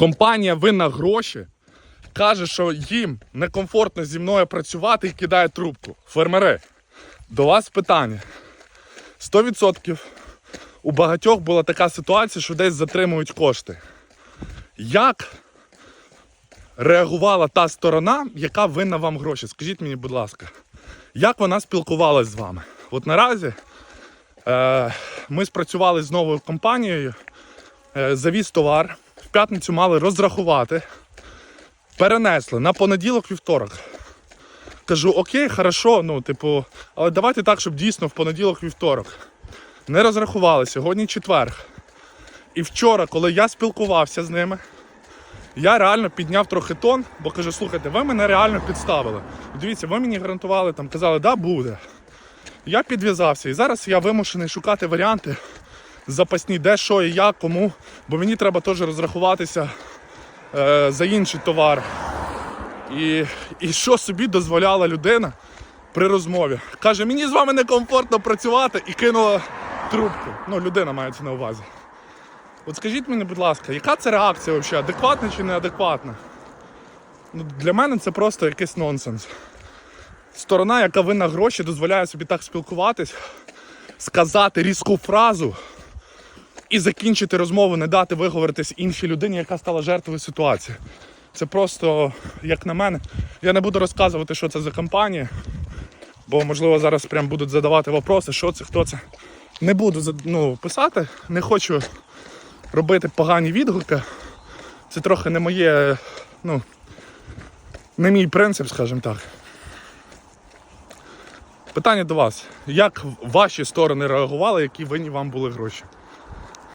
Компанія винна гроші. Каже, що їм некомфортно зі мною працювати і кидає трубку. Фермери, до вас питання. 100% у багатьох була така ситуація, що десь затримують кошти. Як реагувала та сторона, яка винна вам гроші? Скажіть мені, будь ласка, як вона спілкувалась з вами? От наразі е, ми спрацювали з новою компанією, е, завіз товар, п'ятницю мали розрахувати, перенесли на понеділок вівторок. Кажу, окей, хорошо, ну, типу, але давайте так, щоб дійсно в понеділок вівторок. Не розрахували, сьогодні четверг. І вчора, коли я спілкувався з ними, я реально підняв трохи тон, бо кажу, слухайте, ви мене реально підставили. Дивіться, ви мені гарантували, там казали, да, буде. Я підв'язався і зараз я вимушений шукати варіанти запасні, де, що і як, кому, бо мені треба теж розрахуватися е, за інший товар. І, і що собі дозволяла людина при розмові. Каже, мені з вами некомфортно працювати і кинула трубку. Ну, людина мається на увазі. От скажіть мені, будь ласка, яка це реакція взагалі? Адекватна чи неадекватна? Ну, для мене це просто якийсь нонсенс. Сторона, яка винна гроші, дозволяє собі так спілкуватись, сказати різку фразу і закінчити розмову, не дати виговоритись іншій людині, яка стала жертвою ситуації. Це просто, як на мене, я не буду розказувати, що це за компанія, бо можливо зараз прям будуть задавати вопроси, що це, хто це. Не буду ну, писати, не хочу робити погані відгуки. Це трохи не моє, ну, не мій принцип, скажімо так. Питання до вас. Як ваші сторони реагували, які винні вам були гроші?